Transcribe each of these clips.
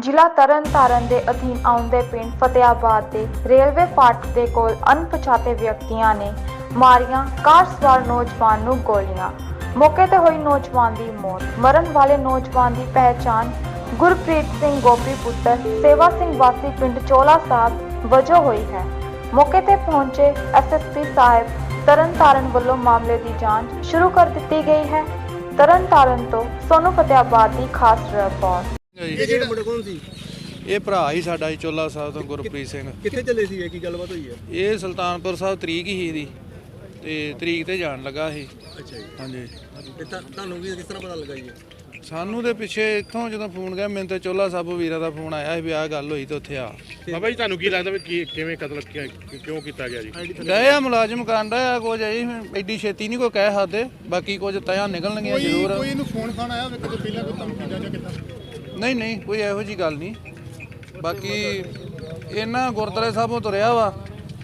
ਜ਼ਿਲ੍ਹਾ ਤਰਨਤਾਰਨ ਦੇ ਅਧੀਨ ਆਉਂਦੇ ਪਿੰਡ ਫਤਿਆਬਾਦ ਦੇ ਰੇਲਵੇ ਫਾਟਕ ਦੇ ਕੋਲ ਅਣਪਛਾਤੇ ਵਿਅਕਤੀਆਂ ਨੇ ਮਾਰੀਆਂ, ਕਾਰ ਸਵਾਰ ਨੌਜਵਾਨ ਨੂੰ ਗੋਲੀਆਂ। ਮੌਕੇ ਤੇ ਹੋਈ ਨੌਜਵਾਨ ਦੀ ਮੌਤ। ਮਰਨ ਵਾਲੇ ਨੌਜਵਾਨ ਦੀ ਪਹਿਚਾਣ ਗੁਰਪ੍ਰੀਤ ਸਿੰਘ ਗੋਪੀ ਪੁੱਤਰ, ਸੇਵਾ ਸਿੰਘ ਵਾਸੀ ਪਿੰਡ ਚੋਲਾ ਸਾਹਿਬ ਵਜੋਂ ਹੋਈ ਹੈ। ਮੌਕੇ ਤੇ ਪਹੁੰਚੇ ਐਸਐਸਪੀ ਸਾਹਿਬ ਤਰਨਤਾਰਨ ਵੱਲੋਂ ਮਾਮਲੇ ਦੀ ਜਾਂਚ ਸ਼ੁਰੂ ਕਰ ਦਿੱਤੀ ਗਈ ਹੈ। ਤਰਨਤਾਰਨ ਤੋਂ ਸੋਨੂ ਫਤਿਆਬਾਦ ਦੀ ਖਾਸ ਰਿਪੋਰਟ। ਇਹ ਜਿਹੜੇ ਮੁੰਡੇ ਕੌਣ ਸੀ? ਇਹ ਭਰਾ ਹੀ ਸਾਡਾ ਜੀ ਚੋਲਾ ਸਾਹਿਬ ਤੋਂ ਗੁਰਪ੍ਰੀਤ ਸਿੰਘ। ਕਿੱਥੇ ਚੱਲੇ ਸੀ? ਕੀ ਗੱਲਬਾਤ ਹੋਈ ਹੈ? ਇਹ ਸੁਲਤਾਨਪੁਰ ਸਾਹਿਬ ਤਰੀਕ ਹੀ ਇਹਦੀ ਤੇ ਤਰੀਕ ਤੇ ਜਾਣ ਲੱਗਾ ਇਹ ਅੱਛਾ ਜੀ। ਹਾਂਜੀ। ਤੇ ਤੁਹਾਨੂੰ ਵੀ ਕਿਸ ਤਰ੍ਹਾਂ ਪਤਾ ਲੱਗਾ ਜੀ? ਸਾਨੂੰ ਦੇ ਪਿੱਛੇ ਇੱਥੋਂ ਜਦੋਂ ਫੋਨ ਗਿਆ ਮੈਨੂੰ ਤੇ ਚੋਲਾ ਸਾਹਿਬ ਵੀਰਾ ਦਾ ਫੋਨ ਆਇਆ ਸੀ ਵੀ ਆਹ ਗੱਲ ਹੋਈ ਤੇ ਉੱਥੇ ਆ। ਬਾਬਾ ਜੀ ਤੁਹਾਨੂੰ ਕੀ ਲੱਗਦਾ ਵੀ ਕੀ ਕਿਵੇਂ ਕਤਲ ਕਿਉਂ ਕੀਤਾ ਗਿਆ ਜੀ? ਗਏ ਆ ਮੁਲਾਜ਼ਮ ਕਾਂਡਾ ਆ ਕੁਝ ਅਜੀ ਐਡੀ ਛੇਤੀ ਨਹੀਂ ਕੋਈ ਕਹਿ ਸਕਦੇ ਬਾਕੀ ਕੁਝ ਤਿਆ ਨਿਕਲਣਗੀਆਂ ਜ਼ਰੂਰ। ਕੋਈ ਇਹਨੂੰ ਫੋਨ ਖਾਣ ਆਇਆ ਵੇ ਕਦੇ ਪਹਿਲਾਂ ਕੋਈ ਧਮਕੀ ਜਾਂ ਜਾਂ ਕਿੱਦਾਂ? ਨਹੀਂ ਨਹੀਂ ਕੋਈ ਇਹੋ ਜੀ ਗੱਲ ਨਹੀਂ ਬਾਕੀ ਇਹਨਾਂ ਗੁਰਦੁਆਰੇ ਸਾਹਿਬੋਂ ਤੁਰਿਆ ਵਾ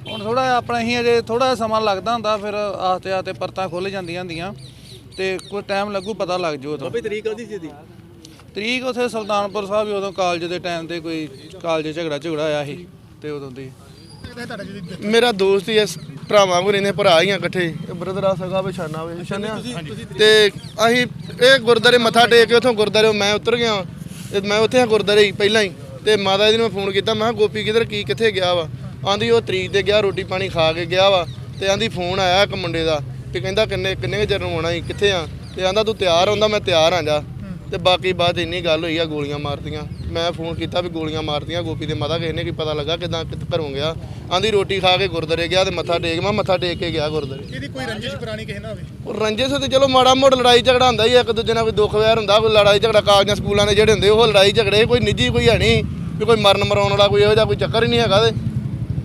ਹੁਣ ਥੋੜਾ ਆਪਣਾ ਹੀ ਅਜੇ ਥੋੜਾ ਸਮਾਂ ਲੱਗਦਾ ਹੁੰਦਾ ਫਿਰ ਆਸਤੇ ਆਸਤੇ ਪਰਤਾਂ ਖੁੱਲ ਜਾਂਦੀਆਂ ਹੁੰਦੀਆਂ ਤੇ ਕੋਈ ਟਾਈਮ ਲੱਗੂ ਪਤਾ ਲੱਗ ਜੂ ਉਦੋਂ। ਬਾਬੇ ਤਰੀਕ ਕਦੀ ਸੀ ਦੀ ਤਰੀਕ ਉਥੇ ਸੁਲਤਾਨਪੁਰ ਸਾਹਿਬ ਹੀ ਉਦੋਂ ਕਾਲਜ ਦੇ ਟਾਈਮ ਤੇ ਕੋਈ ਕਾਲਜ ਝਗੜਾ ਝਗੜਾ ਆਇਆ ਸੀ ਤੇ ਉਦੋਂ ਦੀ। ਮੇਰਾ ਦੋਸਤ ਹੀ ਇਸ ਭਰਾਵਾਂ ਕੋਲ ਇਹਨੇ ਭਰਾ ਹੀ ਆ ਇਕੱਠੇ। ਬ੍ਰਦਰ ਆ ਸਗਾ ਵਿਛਾਨਾ ਵੇ ਵਿਛਾਨਿਆ ਤੇ ਅਸੀਂ ਇਹ ਗੁਰਦਾਰੇ ਮੱਥਾ ਟੇਕ ਕੇ ਉਥੋਂ ਗੁਰਦਾਰੇ ਮੈਂ ਉਤਰ ਗਿਆ ਤੇ ਮੈਂ ਉੱਥੇ ਗੁਰਦਾਰੇ ਹੀ ਪਹਿਲਾਂ ਹੀ। ਤੇ ਮਾਤਾ ਜੀ ਨੂੰ ਮੈਂ ਫੋਨ ਕੀਤਾ ਮੈਂ ਕਿਹਾ ਗੋਪੀ ਕਿਧਰ ਕੀ ਕਿੱਥੇ ਗਿਆ ਵਾ? ਆਂਦੀ ਉਹ ਤਰੀਕ ਤੇ ਗਿਆ ਰੋਟੀ ਪਾਣੀ ਖਾ ਕੇ ਗਿਆ ਵਾ ਤੇ ਆਂਦੀ ਫੋਨ ਆਇਆ ਇੱਕ ਮੁੰਡੇ ਦਾ ਤੇ ਕਹਿੰਦਾ ਕਿੰਨੇ ਕਿੰਨੇ ਚਿਰ ਨੂੰ ਆਉਣਾ ਸੀ ਕਿੱਥੇ ਆ? ਤੇ ਆਂਦਾ ਤੂੰ ਤਿਆਰ ਹੁੰਦਾ ਮੈਂ ਤਿਆਰ ਆ ਜਾ। ਤੇ ਬਾਕੀ ਬਾਤ ਇੰਨੀ ਗੱਲ ਹੋਈ ਆ ਗੋਲੀਆਂ ਮਾਰਤੀਆਂ। ਮੈਂ ਫੋਨ ਕੀਤਾ ਵੀ ਗੋਲੀਆਂ ਮਾਰਤੀਆਂ ਗੋਪੀ ਦੇ ਮਾਤਾ ਕਿਸੇ ਨੇ ਕੀ ਪਤਾ ਲੱਗਾ ਕਿਦਾਂ ਕਿੱਥੇ ਘਰੋਂ ਗਿਆ। ਆਂਦੀ ਰੋਟੀ ਖਾ ਕੇ ਗੁਰਦਾਰੇ ਗਿਆ ਤੇ ਮੱਥਾ ਟੇਕ ਮੈਂ ਮੱਥਾ ਟੇਕ ਕੇ ਗਿਆ ਗੁਰਦਾਰੇ ਇਹਦੀ ਕੋਈ ਰੰਜਿਸ਼ ਪੁਰਾਣੀ ਕਿਸੇ ਨਾਲ ਹੋਵੇ? ਉਹ ਰੰਜਿਸ਼ ਤੇ ਚਲੋ ਮਾੜਾ ਮੋੜ ਲੜਾਈ ਝਗੜਾ ਹੁੰਦਾ ਹੀ ਇੱਕ ਦੂਜੇ ਨਾਲ ਕੋਈ ਦੁੱਖ ਵੈਰ ਹੁੰਦਾ ਕੋਈ ਲੜਾਈ ਝਗੜਾ ਕਾਲਜਾਂ ਸਕੂਲਾਂ ਦੇ ਜਿਹੜੇ ਹੁੰਦੇ ਉਹ ਲੜਾਈ ਝਗੜੇ ਕੋਈ ਨਿੱਜੀ ਕੋਈ ਹੈ ਨਹੀਂ ਵੀ ਕੋਈ ਮਰਨ ਮਰਾਉਣ ਵਾਲਾ ਕੋਈ ਇਹੋ ਜਿਹਾ ਕੋਈ ਚੱਕਰ ਹੀ ਨਹੀਂ ਹੈਗਾ ਤੇ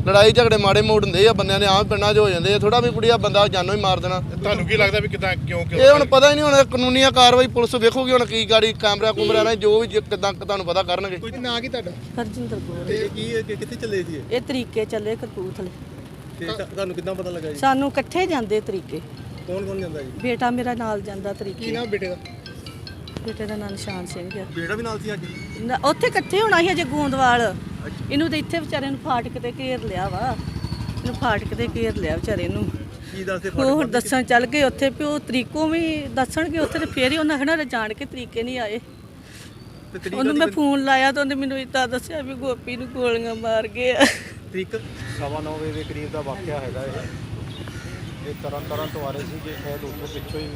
ਲੜਾਈ ਝਗੜੇ ਮਾੜੇ ਮੋੜ ਹੁੰਦੇ ਆ ਬੰਦਿਆਂ ਦੇ ਆਮ ਪਿੰਡਾਂ 'ਚ ਹੋ ਜਾਂਦੇ ਆ। ਥੋੜਾ ਵੀ ਕੁੜੀਆ ਬੰਦਾ ਜਾਨੋਂ ਹੀ ਮਾਰ ਦੇਣਾ। ਤੁਹਾਨੂੰ ਕੀ ਲੱਗਦਾ ਵੀ ਕਿਦਾਂ ਕਿਉਂ ਕਿਉਂ? ਇਹ ਹੁਣ ਪਤਾ ਹੀ ਨਹੀਂ ਹੁਣ ਕਾਨੂੰਨੀਆ ਕਾਰਵਾਈ ਪੁਲਿਸ ਵੇਖੂਗੀ ਹੁਣ ਕੀ ਗਾੜੀ ਕੈਮਰਾ ਕੁਮਰਾ ਨਾਲ ਜੋ ਵੀ ਕਿਦਾਂ ਤੁਹਾਨੂੰ ਪਤਾ ਕਰਨਗੇ। ਕੋਈ ਨਾਂ ਕੀ ਤੁਹਾਡਾ? ਹਰਜਿੰਦਰ ਕੌਰ। ਤੇ ਕੀ ਇਹ ਕਿ- ਕਿੱਥੇ ਚੱਲੇ ਸੀ ਇਹ? ਇਹ ਤਰੀਕੇ ਚੱਲੇ ਕਪੂਰਥਲੇ ਤੇ ਤੁਹਾਨੂੰ ਕਿੱਦਾਂ ਪਤਾ ਲੱਗਾ ਜੀ? ਸਾਨੂੰ ਇਕੱਠੇ ਜਾਂਦੇ ਤਰੀਕੇ। ਕੌਣ ਕੌਣ ਜਾਂਦਾ ਜੀ? ਬੇਟਾ ਮੇਰਾ ਨਾਲ ਜਾਂਦਾ ਕੀ ਤਰੀਕੇ ਨਾਮ ਬੇਟੇ ਦਾ? ਬੇਟੇ ਦਾ ਨਾਂ ਨਿਸ਼ਾਨ ਸਿੰਘ ਆ। ਬੇੜਾ ਵੀ ਨਾਲ ਸੀ ਅੱਜ? ਨਾ- ਉੱਥੇ ਇਕੱਠੇ ਹੋਣਾ ਸੀ ਅਜੇ ਗੋਂਦਵਾਲ। ਇਹਨੂੰ ਤੇ ਇੱਥੇ ਵਿਚਾਰੇ ਨੂੰ ਫਾਟਕ ਤੇ ਘੇਰ ਲਿਆ ਵਾ। ਇਹਨੂੰ ਫਾਟਕ ਤੇ ਘੇਰ ਲਿਆ ਵਿਚਾਰੇ ਨੂੰ। ਕੀ ਦੱਸਦੇ ਹੁਣ ਦੱਸਣ ਚੱਲ ਗਏ ਉੱਥੇ ਵੀ ਉਹ ਤਰੀਕੋਂ ਵੀ ਦੱਸਣਗੇ ਉੱਥੇ ਤੇ ਫੇਰ ਹੀ ਉਹਨਾਂ ਖਣਾ ਜਾਣ ਕੇ ਤਰੀਕੇ ਨਹੀਂ ਆਏ। ਤੇ ਤਰੀਕ ਉਹਨੂੰ ਮੈਂ ਫੋਨ ਲਾਇਆ ਤਾਂ ਉਹਨੇ ਮੈਨੂੰ ਇਦਾਂ ਦੱਸਿਆ ਵੀ ਗੋਪੀ ਨੂੰ ਗੋਲੀਆਂ ਮਾਰ ਗਏ ਆ। ਤਰੀਕ ਸਵਾ ਨੌ ਵਜੇ ਦੇ ਕਰੀਬ ਦਾ ਵਾਕਿਆ ਹੈਗਾ ਇਹ। ਇਹ ਤਰਨ ਤਰਨ ਤੋਂ ਆ ਰਹੇ ਸੀ ਕਿ ਸ਼ਾਇਦ ਉੱਥੋਂ ਪਿੱਛੋਂ ਹੀ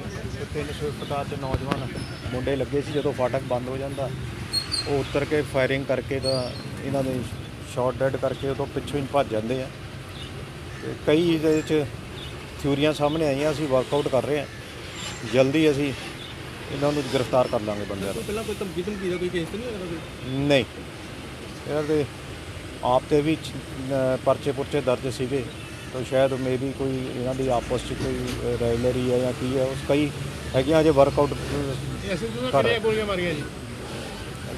ਤਿੰਨ ਸਵਿਫਟ ਕਾਰ 'ਚ ਨੌਜਵਾਨ ਮੁੰਡੇ ਲੱਗੇ ਸੀ ਜਦੋਂ ਫਾਟਕ ਬੰਦ ਹੋ ਜਾਂਦਾ। ਉਹ ਉਤਰ ਕੇ ਫਾਇਰਿੰਗ ਕਰਕੇ ਤਾਂ ਇਹਨਾਂ ਦੇ ਸ਼ਾਟ ਡੈਡ ਕਰਕੇ ਉਦੋਂ ਪਿੱਛੋਂ ਹੀ ਭੱਜ ਜਾਂਦੇ ਆ। ਤੇ ਕਈ ਇਹਦੇ ਵਿੱਚ ਥਿਊਰੀਆਂ ਸਾਹਮਣੇ ਆਈਆਂ ਅਸੀਂ ਵਰਕਆਊਟ ਕਰ ਰਹੇ ਹਾਂ ਜਲਦੀ ਅਸੀਂ ਇਹਨਾਂ ਨੂੰ ਗ੍ਰਿਫਤਾਰ ਕਰ ਲਾਂਗੇ ਬੰਦਿਆਂ ਨੂੰ। ਪਹਿਲਾਂ ਕੋਈ ਧਮਕੀ ਧਮਕੀ ਦਾ ਕੋਈ ਕੇਸ ਤਾਂ ਨਹੀਂ ਹੋਇਆ ਕੋਈ ਨਹੀਂ। ਇਹਨਾਂ ਦੇ ਆਪ ਤੇ ਵੀ ਪਰਚੇ ਪੁਰਚੇ ਦਰਜ ਸੀਗੇ। ਤਾਂ ਸ਼ਾਇਦ ਮੇਬੀ ਕੋਈ ਇਹਨਾਂ ਦੀ ਆਪਸ ਚ ਕੋਈ ਰਾਇਲਰੀ ਹੈ ਜਾਂ ਕੀ ਹੈ ਉਸ ਕਈ ਹੈਗੀਆਂ ਅਜੇ ਵਰਕਆਊਟ ਐਸੇ ਤੋਂ ਕਰ ਕਿੰਨੀਆਂ ਗੋਲੀਆਂ ਮਾਰੀਆਂ ਜੀ?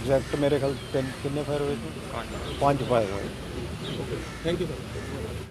ਐਗਜ਼ੈਕਟ ਮੇਰੇ ਖਿਆਲ ਤਿੰਨ ਕਿੰਨੇ ਫਾਇਰ ਹੋਏ ਸੀ? ਪੰਜ। ਫਾਇਰ ਹੋਏ। Thank you sir